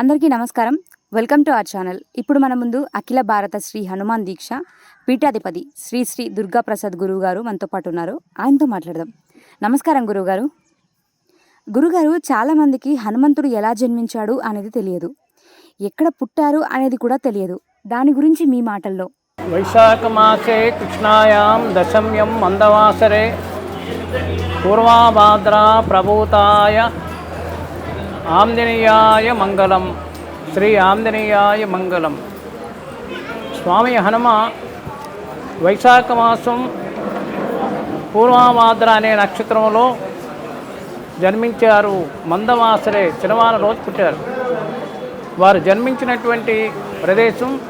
అందరికీ నమస్కారం. Welcome to our channel. ఇప్పుడు మన ముందు అఖిల భారత శ్రీ హనుమాన్ దీక్ష పీఠాధిపతి శ్రీ శ్రీ దుర్గా ప్రసాద్ గురువు గారు మనతో పాటు ఉన్నారు. ఆయనతో మాట్లాడదాం. నమస్కారం గురువుగారు గురుగారు చాలామందికి హనుమంతుడు ఎలా జన్మించాడు అనేది తెలియదు. ఎక్కడ పుట్టారు అనేది కూడా తెలియదు. దాని గురించి మీ మాటల్లో. వైశాఖమాసే కృష్ణాయాం దశమ్యం మందవాసరే. పూర్వాభాద్ర ప్రభూతాయ ఆంజనేయాయ మంగళం. శ్రీ ఆంజనేయాయ మంగళం. స్వామి హనుమ వైశాఖ మాసం పూర్వాభాద్ర అనే నక్షత్రంలో జన్మించారు. మందమాసరే చిరవాన రోజు పుట్టారు. వారు జన్మించినటువంటి ప్రదేశం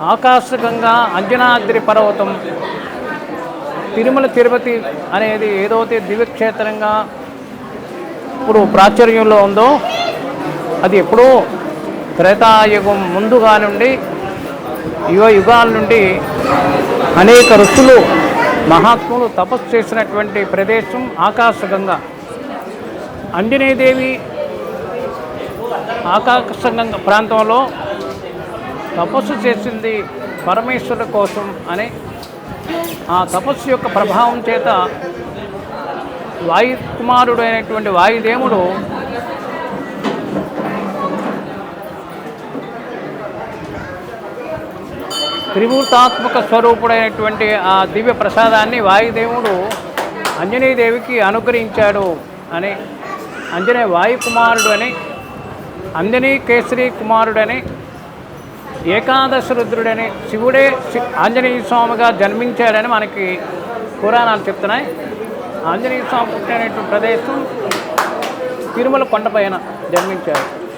ఆకాశకంగా అంజనాద్రి పర్వతం. తిరుమల తిరుపతి అనేది ఏదైతే దివ్యక్షేత్రంగా ఇప్పుడు ప్రాచుర్యంలో ఉందో అది ఎప్పుడో త్రేతాయుగం ముందుగా నుండి యుగ యుగాల నుండి అనేక ఋషులు మహాత్ములు తపస్సు చేసినటువంటి ప్రదేశం ఆకాశగంగా. అంజనేయదేవి ఆకాశగంగ ప్రాంతంలో తపస్సు చేసింది పరమేశ్వరుడు కోసం అని ఆ తపస్సు యొక్క ప్రభావం చేత వాయు కుమారుడు అయినటువంటి వాయుదేవుడు త్రిమూర్తాత్మక స్వరూపుడైనటువంటి ఆ దివ్య ప్రసాదాన్ని వాయుదేవుడు అంజనీదేవికి అనుగ్రహించాడు అని అంజనేయ వాయుకుమారుడు అని అంజనీ కేసరి కుమారుడని ఏకాదశ రుద్రుడని శివుడే ఆంజనేయ స్వామిగా జన్మించాడని మనకి పురాణాలు చెప్తున్నాయి. ఆంజనేయ స్వామి పుట్టినటువంటి ప్రదేశం తిరుమల కొండపైన జన్మించారు.